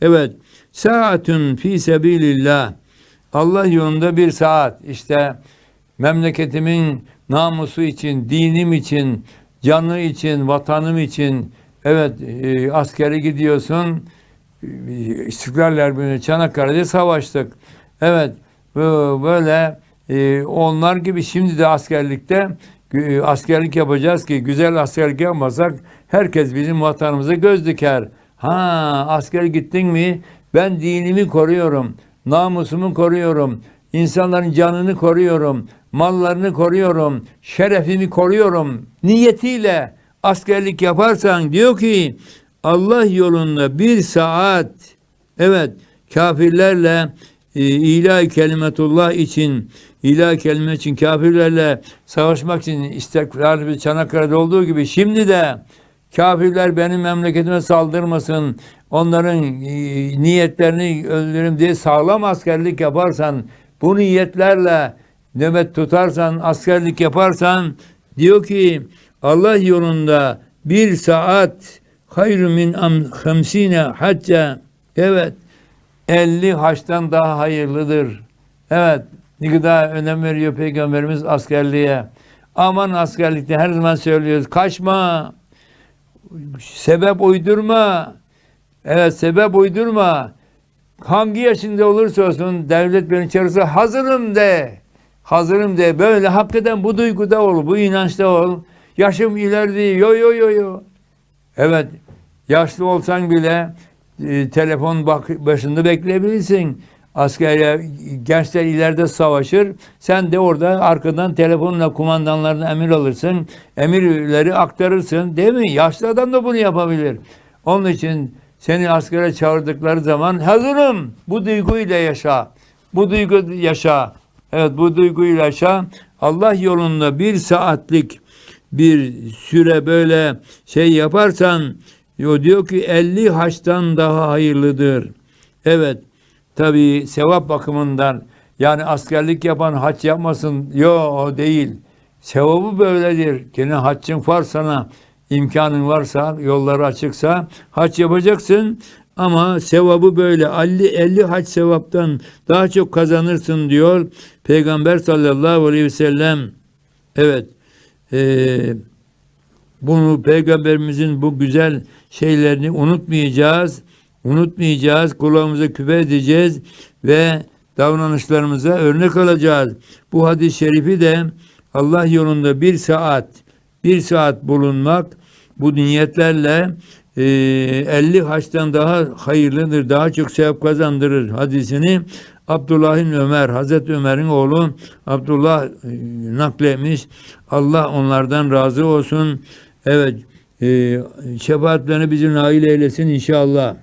Evet. Saatun fi sebilillah. Allah yolunda bir saat. İşte memleketimin namusu için, dinim için, canı için, vatanım için evet e, askere gidiyorsun. E, İstiklal Çanakkale'de savaştık. Evet böyle e, onlar gibi şimdi de askerlikte e, askerlik yapacağız ki güzel askerlik yapmasak herkes bizim vatanımıza göz diker. Ha askere gittin mi? Ben dinimi koruyorum, namusumu koruyorum, insanların canını koruyorum, mallarını koruyorum, şerefimi koruyorum. Niyetiyle askerlik yaparsan diyor ki Allah yolunda bir saat evet kafirlerle e, ilahi kelimetullah için ilahi kelime için kafirlerle savaşmak için istikrar bir Çanakkale'de olduğu gibi şimdi de kafirler benim memleketime saldırmasın onların e, niyetlerini öldürürüm diye sağlam askerlik yaparsan bu niyetlerle nöbet tutarsan askerlik yaparsan diyor ki Allah yolunda bir saat hayru min am hamsine hacca evet 50 haçtan daha hayırlıdır. Evet, ne kadar önem veriyor Peygamberimiz askerliğe. Aman askerlikte her zaman söylüyoruz. Kaçma. Sebep uydurma. Evet, sebep uydurma. Hangi yaşında olursa olsun devlet beni çağırırsa hazırım de. Hazırım de. Böyle hakikaten bu duyguda ol, bu inançta ol. Yaşım ileride. Yo yo yo yo. Evet, yaşlı olsan bile e, telefon bak, başında bekleyebilirsin. Askeriye gençler ileride savaşır. Sen de orada arkadan telefonla kumandanlarına emir alırsın. Emirleri aktarırsın. Değil mi? Yaşlı adam da bunu yapabilir. Onun için seni askere çağırdıkları zaman hazırım. Bu duyguyla yaşa. Bu duygu yaşa. Evet bu duyguyla yaşa. Allah yolunda bir saatlik bir süre böyle şey yaparsan o diyor ki 50 haçtan daha hayırlıdır. Evet tabi sevap bakımından yani askerlik yapan haç yapmasın. Yo o değil. Sevabı böyledir. Gene haccın var sana imkanın varsa yolları açıksa haç yapacaksın ama sevabı böyle 50 50 hac sevaptan daha çok kazanırsın diyor Peygamber sallallahu aleyhi ve sellem. Evet. Eee bunu peygamberimizin bu güzel şeylerini unutmayacağız. Unutmayacağız. Kulağımıza küpe edeceğiz ve davranışlarımıza örnek alacağız. Bu hadis-i şerifi de Allah yolunda bir saat bir saat bulunmak bu niyetlerle e, 50 haçtan daha hayırlıdır, daha çok sevap kazandırır hadisini Abdullah bin Ömer, Hazreti Ömer'in oğlu Abdullah e, nakletmiş. Allah onlardan razı olsun. Evet, e, şefaatlerini bizim nail eylesin inşallah.